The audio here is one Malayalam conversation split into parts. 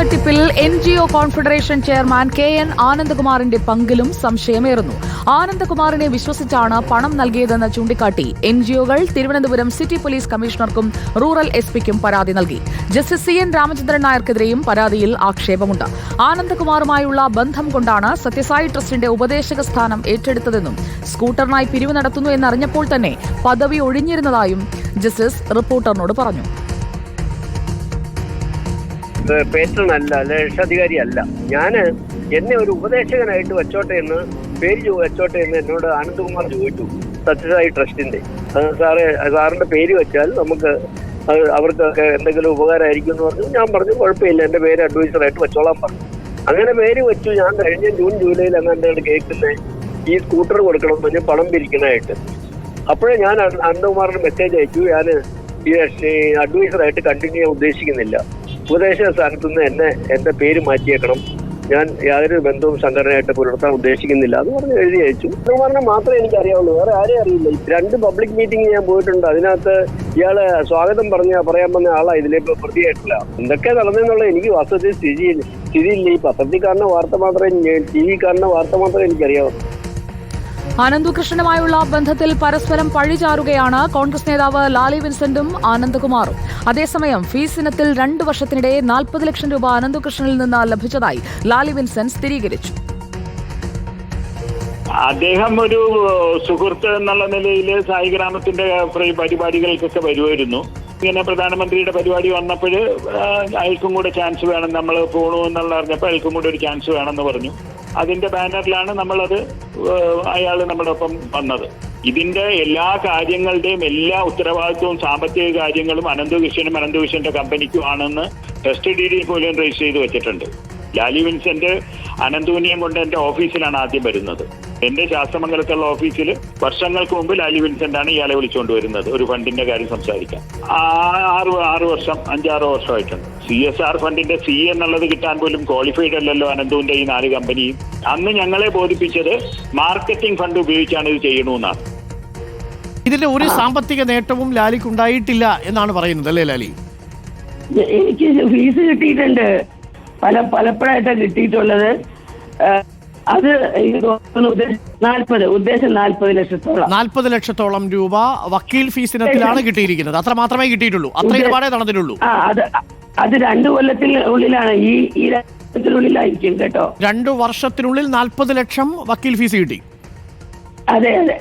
തട്ടിപ്പിൽ N G O confederation chairman K N ആനന്ദകുമാറിന്റെ പങ്കിലും സംശയമേറുന്നു. ആനന്ദകുമാറിനെ വിശ്വസിച്ചാണ് പണം നൽകിയതെന്ന് ചൂണ്ടിക്കാട്ടി എൻ ജി ഒകൾ തിരുവനന്തപുരം സിറ്റി പോലീസ് കമ്മീഷണർക്കും റൂറൽ എസ് പിക്കും പരാതി നൽകി. ജസ്റ്റിസ് സി എൻ രാമചന്ദ്രൻ നായർക്കെതിരെയും പരാതിയിൽ ആക്ഷേപമുണ്ട്. ആനന്ദകുമാറുമായുള്ള ബന്ധം കൊണ്ടാണ് സത്യസായി ട്രസ്റ്റിന്റെ ഉപദേശക സ്ഥാനം ഏറ്റെടുത്തതെന്നും സ്കൂട്ടറിനായി പിരിവ് നടത്തുന്നു എന്നറിഞ്ഞപ്പോൾ തന്നെ പദവി ഒഴിഞ്ഞിരുന്നതായും ജസ്റ്റിസ് റിപ്പോർട്ടറിനോട് പറഞ്ഞു. പേറ്റൺ അല്ല അല്ലെ രക്ഷാധികാരി അല്ല. ഞാൻ എന്നെ ഒരു ഉപദേശകനായിട്ട് വെച്ചോട്ടെ എന്ന് പേര് വെച്ചോട്ടെ എന്ന് എന്നോട് ആനന്ദകുമാർ ചോദിച്ചു സത്യസായി ട്രസ്റ്റിന്റെ സാറെ സാറ് സാറിന്റെ പേര് വെച്ചാൽ നമുക്ക് അവർക്കൊക്കെ എന്തെങ്കിലും ഉപകാരമായിരിക്കും എന്ന് പറഞ്ഞു. ഞാൻ പറഞ്ഞു കുഴപ്പമില്ല എന്റെ പേര് അഡ്വൈസറായിട്ട് വെച്ചോളാൻ പറഞ്ഞു. അങ്ങനെ പേര് വെച്ചു ഞാൻ കഴിഞ്ഞ ജൂൺ ജൂലൈയിൽ അങ്ങാണ്ടാണ് കേൾക്കുന്നത് ഈ സ്കൂട്ടർ കൊടുക്കണം എന്ന് പണം പിരിക്കണായിട്ട് അപ്പോഴേ ഞാൻ അന- അനന്തകുമാറിന് മെസ്സേജ് അയച്ചു ഞാൻ ഈ അഡ്വൈസറായിട്ട് കണ്ടിന്യൂ ചെയ്യാൻ ഉദ്ദേശിക്കുന്നില്ല. ഉപദേശക സ്ഥാനത്ത് നിന്ന് എന്നെ എന്റെ പേര് മാറ്റിയേക്കണം. ഞാൻ യാതൊരു ബന്ധവും സംഘടനയായിട്ട് പുലർത്താൻ ഉദ്ദേശിക്കുന്നില്ല എന്ന് പറഞ്ഞ് എഴുതി അയച്ചു. അനന്തകുമാറിനെ മാത്രമേ എനിക്ക് അറിയാവുള്ളൂ വേറെ ആരെയും അറിയില്ല. രണ്ട് പബ്ലിക് മീറ്റിംഗ് ഞാൻ പോയിട്ടുണ്ട്. അതിനകത്ത് ഇയാൾ സ്വാഗതം പറഞ്ഞ പറയാൻ വന്ന ആളാ ഇതിലേക്ക് പ്രതിയായിട്ടില്ല എന്തൊക്കെ നടന്നെന്നുള്ള എനിക്ക് വാസ്തവത്തിൽ സ്ഥിതി സ്ഥിതിയില്ല. ഈ പത്രത്തിൽ കാണുന്ന വാർത്ത മാത്രമേ ടി വി കാണുന്ന വാർത്ത മാത്രമേ എനിക്കറിയാവൂ. ആനന്ദു കൃഷ്ണനുമായുള്ള ബന്ധത്തിൽ പരസ്പരം പഴിചാറുകയാണ് കോൺഗ്രസ് നേതാവ് ലാലി വിൻസെന്റും ആനന്ദകുമാറും. അതേസമയം ഫീസ് ഇനത്തിൽ രണ്ടു വർഷത്തിനിടെ നാൽപ്പത് ലക്ഷം രൂപ ആനന്ദകൃഷ്ണനിൽ നിന്ന് ലഭിച്ചതായി ലാലി വിൻസെന്റ് സ്ഥിരീകരിച്ചു. അദ്ദേഹം ഒരു സുഹൃത്ത് എന്നുള്ള നിലയിൽ സായി ഗ്രാമത്തിന്റെ പ്രി- പരിപാടികൾക്കൊക്കെ വരുമായിരുന്നു. ഇങ്ങനെ പ്രധാനമന്ത്രിയുടെ പരിപാടി വന്നപ്പോൾ അയാൾക്കും കൂടെ ചാൻസ് വേണം നമ്മൾ പോണു എന്നുള്ള അറിഞ്ഞപ്പോൾ അയാൾക്കും കൂടെ ഒരു ചാൻസ് വേണമെന്ന് പറഞ്ഞു. അതിന്റെ ബാനറിലാണ് നമ്മളത് അയാൾ നമ്മുടെ ഒപ്പം വന്നത്. ഇതിന്റെ എല്ലാ കാര്യങ്ങളുടെയും എല്ലാ ഉത്തരവാദിത്വവും സാമ്പത്തിക കാര്യങ്ങളും അനന്തകൃഷ്ണനും അനന്തകൃഷ്ണന്റെ കമ്പനിക്കും ആണെന്ന് ടെസ്റ്റ് ഡി ഡി പോലും രജിസ്റ്റർ ചെയ്ത് വെച്ചിട്ടുണ്ട്. ലാലി വിൻസെന്റ് അനന്തൂനിയം കൊണ്ട് എന്റെ ഓഫീസിലാണ് ആദ്യം വരുന്നത്. എന്റെ ശാസ്ത്രമംഗലത്തുള്ള ഓഫീസിൽ വർഷങ്ങൾക്ക് മുമ്പ് ലാലി വിൻസെന്റ് ആണ് ഇയാളെ വിളിച്ചുകൊണ്ടുവരുന്നത് ഒരു ഫണ്ടിന്റെ കാര്യം സംസാരിക്കാൻ ആറ് ആറ് വർഷം അഞ്ചാറ് വർഷമായിട്ടുണ്ട്. സി എസ് ആർ ഫണ്ടിന്റെ സി എന്നുള്ളത് കിട്ടാൻ പോലും ക്വാളിഫൈഡ് അല്ലല്ലോ അനന്തുവിന്റെ ഈ നാല് കമ്പനിയും. അന്ന് ഞങ്ങളെ ബോധിപ്പിച്ചത് മാർക്കറ്റിംഗ് ഫണ്ട് ഉപയോഗിച്ചാണ് ഇത് ചെയ്യണമെന്നാണ് ഇതിന്റെ ഒരു സാമ്പത്തിക നേട്ടവും ലാലിക്ക് ഉണ്ടായിട്ടില്ല എന്നാണ് പറയുന്നത് അല്ലേ ലാലി? എനിക്ക് ഫീസ് കിട്ടിയിട്ടുണ്ട്. പല പലപ്പോഴായിട്ടാണ് കിട്ടിയിട്ടുള്ളത്. അത് നാൽപ്പത് ഉദ്ദേശം നാൽപ്പത് ലക്ഷത്തോളം. നാൽപ്പത് ലക്ഷത്തോളം രൂപ വക്കീൽ ഫീസ് ഇനത്തിലാണ് കിട്ടിയിരിക്കുന്നത്. അത്ര മാത്രമേ കിട്ടിയിട്ടുള്ളൂ. അത്ര ഇടപാടേ നടന്നിട്ടുള്ളൂ. ആ അത് അത് രണ്ടു കൊല്ലത്തിൽ ഉള്ളിലാണ് ഈ ഈ രണ്ടത്തിനുള്ളിലായിരിക്കും കേട്ടോ. രണ്ടു വർഷത്തിനുള്ളിൽ നാൽപ്പത് ലക്ഷം വക്കീൽ ഫീസ് കിട്ടി. അതെ അതെ.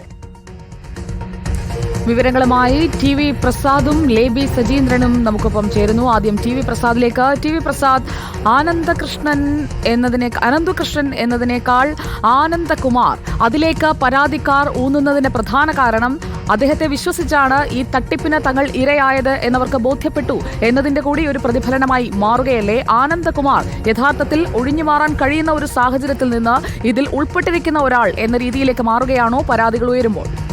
വിവരങ്ങളുമായി ടി വി പ്രസാദും ലേബി സജീന്ദ്രനും നമുക്കൊപ്പം ചേരുന്നു. ആദ്യം ടി വി പ്രസാദിലേക്ക്. ടി വി പ്രസാദ് ആനന്ദകൃഷ്ണൻ എന്നതിനെ അനന്തകൃഷ്ണൻ എന്നതിനേക്കാൾ ആനന്ദകുമാർ. അതിലേക്ക് പരാതിക്കാർ ഊന്നുന്നതിന്റെ പ്രധാന കാരണം അദ്ദേഹത്തെ വിശ്വസിച്ചാണ് ഈ തട്ടിപ്പിന് തങ്ങൾ ഇരയായത് എന്നവർക്ക് ബോധ്യപ്പെട്ടു എന്നതിന്റെ കൂടി ഒരു പ്രതിഫലനമായി മാറുകയല്ലേ? ആനന്ദകുമാർ യഥാർത്ഥത്തിൽ ഒഴിഞ്ഞു മാറാൻ കഴിയുന്ന ഒരു സാഹചര്യത്തിൽ നിന്ന് ഇതിൽ ഉൾപ്പെട്ടിരിക്കുന്ന ഒരാൾ എന്ന രീതിയിലേക്ക് മാറുകയാണോ? പരാതികൾ ഉയരുമ്പോൾ.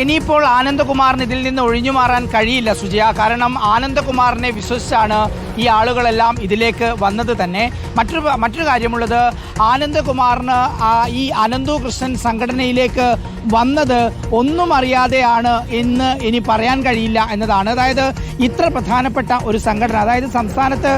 ഇനിയിപ്പോൾ ആനന്ദകുമാറിന് ഇതിൽ നിന്ന് ഒഴിഞ്ഞു മാറാൻ കഴിയില്ല സുജയ. കാരണം ആനന്ദകുമാറിനെ വിശ്വസിച്ചാണ് ഈ ആളുകളെല്ലാം ഇതിലേക്ക് വന്നത് തന്നെ. മറ്റൊരു മറ്റൊരു കാര്യമുള്ളത് ആനന്ദകുമാറിന് ഈ അനന്തു കൃഷ്ണൻ സംഘടനയിലേക്ക് വന്നത് ഒന്നും അറിയാതെയാണ് എന്ന് ഇനി പറയാൻ കഴിയില്ല എന്നതാണ്. അതായത് ഇത്ര പ്രധാനപ്പെട്ട ഒരു സംഘടന അതായത് സംസ്ഥാനത്ത്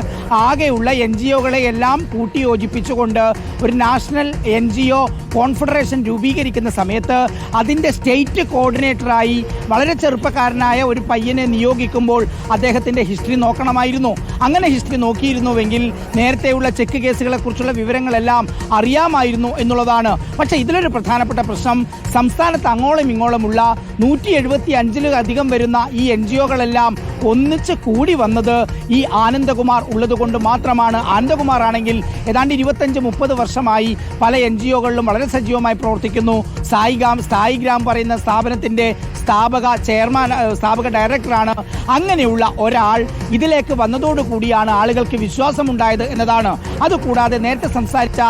ആകെയുള്ള എൻ ജി ഒകളെ എല്ലാം കൂട്ടിയോജിപ്പിച്ചുകൊണ്ട് ഒരു national N G O confederation രൂപീകരിക്കുന്ന സമയത്ത് അതിന്റെ സ്റ്റേറ്റ് കോർഡിനേറ്ററായി വളരെ ചെറുപ്പക്കാരനായ ഒരു പയ്യനെ നിയോഗിക്കുമ്പോൾ അദ്ദേഹത്തിന്റെ ഹിസ്റ്ററി നോക്കണമായിരുന്നു. അങ്ങനെ ഹിസ്റ്ററി നോക്കിയിരുന്നുവെങ്കിൽ നേരത്തെയുള്ള ചെക്ക് കേസുകളെക്കുറിച്ചുള്ള വിവരങ്ങളെല്ലാം അറിയാമായിരുന്നു എന്നുള്ളതാണ്. പക്ഷേ ഇതിലൊരു പ്രധാനപ്പെട്ട പ്രശ്നം സംസ്ഥാനത്ത് അങ്ങോളം ഇങ്ങോളമുള്ള നൂറ്റി എഴുപത്തി അഞ്ചിലധികം വരുന്ന ഈ എൻ ജി ഒകളെല്ലാം ഒന്നിച്ച് കൂടി വന്നത് ഈ ആനന്ദകുമാർ ഉള്ളതുകൊണ്ട് മാത്രമാണ്. ആനന്ദകുമാർ ആണെങ്കിൽ ഏതാണ്ട് ഇരുപത്തഞ്ച് മുപ്പത് വർഷമായി പല എൻ ജി ഒകളിലും വളരെ സജീവമായി പ്രവർത്തിക്കുന്നു. സായിഗ്രാം സായിഗ്രാം പറയുന്ന സ്ഥാപനത്തിന്റെ സ്ഥാപക ചെയർമാൻ സ്ഥാപക ഡയറക്ടറാണ്. അങ്ങനെയുള്ള ഒരാൾ ഇതിലേക്ക് വന്നതോടുകൂടിയാണ് ആളുകൾക്ക് വിശ്വാസമുണ്ടായത് എന്നതാണ്. അതുകൂടാതെ നേരത്തെ സംസാരിച്ച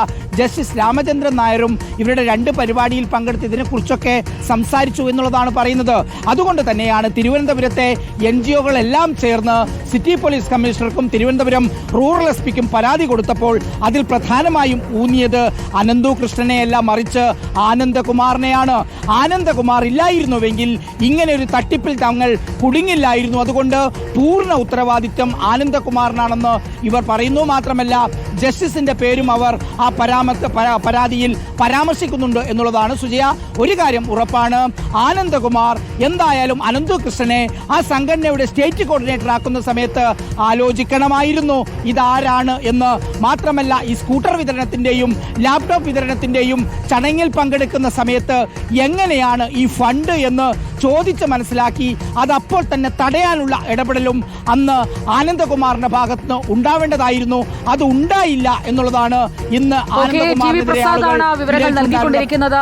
ജസ്റ്റിസ് രാമചന്ദ്രൻ നായരും ഇവരുടെ രണ്ട് പരിപാടിയിൽ പങ്കെടുത്ത് ഇതിനെക്കുറിച്ചൊക്കെ സംസാരിച്ചു എന്നുള്ളതാണ് പറയുന്നത്. അതുകൊണ്ട് തന്നെയാണ് തിരുവനന്തപുരത്തെ എൻ ജി ഒകളെല്ലാം ചേർന്ന് സിറ്റി പോലീസ് കമ്മീഷണർക്കും തിരുവനന്തപുരം റൂറൽ എസ് പിക്കും പരാതി കൊടുത്തപ്പോൾ അതിൽ പ്രധാനമായും ഊന്നിയത് അനന്തു കൃഷ്ണനെയല്ല മറിച്ച് ആനന്ദകുമാറിനെയാണ്. ആനന്ദകുമാർ ഇല്ലായിരുന്നുവെങ്കിൽ ഇങ്ങനെ ഒരു തട്ടിപ്പിൽ തങ്ങൾ കുടുങ്ങില്ലായിരുന്നു. അതുകൊണ്ട് പൂർണ ഉത്തരവാദിത്വം ആനന്ദകുമാറിനാണെന്ന് ഇവർ പറയുന്നു മാത്രമല്ല ജസ്റ്റിസിന്റെ പേരും അവർ ആ പരാമർശ പരാ- പരാതിയിൽ പരാമർശിക്കുന്നുണ്ട് എന്നുള്ളതാണ്. സുജയ ഒരു കാര്യം ഉറപ്പാണ്. ആനന്ദകുമാർ എന്തായാലും അനന്തു കൃഷ്ണനെ ആ സംഘടനയുടെ സ്റ്റേറ്റ് കോർഡിനേറ്റർ ആക്കുന്ന സമയത്ത് ആലോചിക്കണമായിരുന്നു. ഇതാരാണ് എന്ന് മാത്രമല്ല ഈ സ്കൂട്ടർ വിതരണത്തിന്റെയും ലാപ്ടോപ്പ് വിതരണത്തിന്റെയും ചടങ്ങിൽ പങ്കെടുക്കുന്ന സമയത്ത് എങ്ങനെയാണ് ഈ ഫണ്ട് എന്ന് ചോദിച്ച് മനസ്സിലാക്കി. അതപ്പോൾ തന്നെ തടയാനുള്ള ഇടപെടലും അന്ന് ആനന്ദകുമാറിന്റെ ഭാഗത്ത് നിന്ന് ഉണ്ടാവേണ്ടതായിരുന്നു. അത് ഉണ്ടായില്ല എന്നുള്ളതാണ് ഇന്ന് ആനന്ദകുമാറിന്റെ ആനന്ദകുമാറിനെതിരെ പ്രസാദാണ് ആളുകൾ വിവരങ്ങൾ നൽകിക്കൊണ്ടിരിക്കുന്നത്.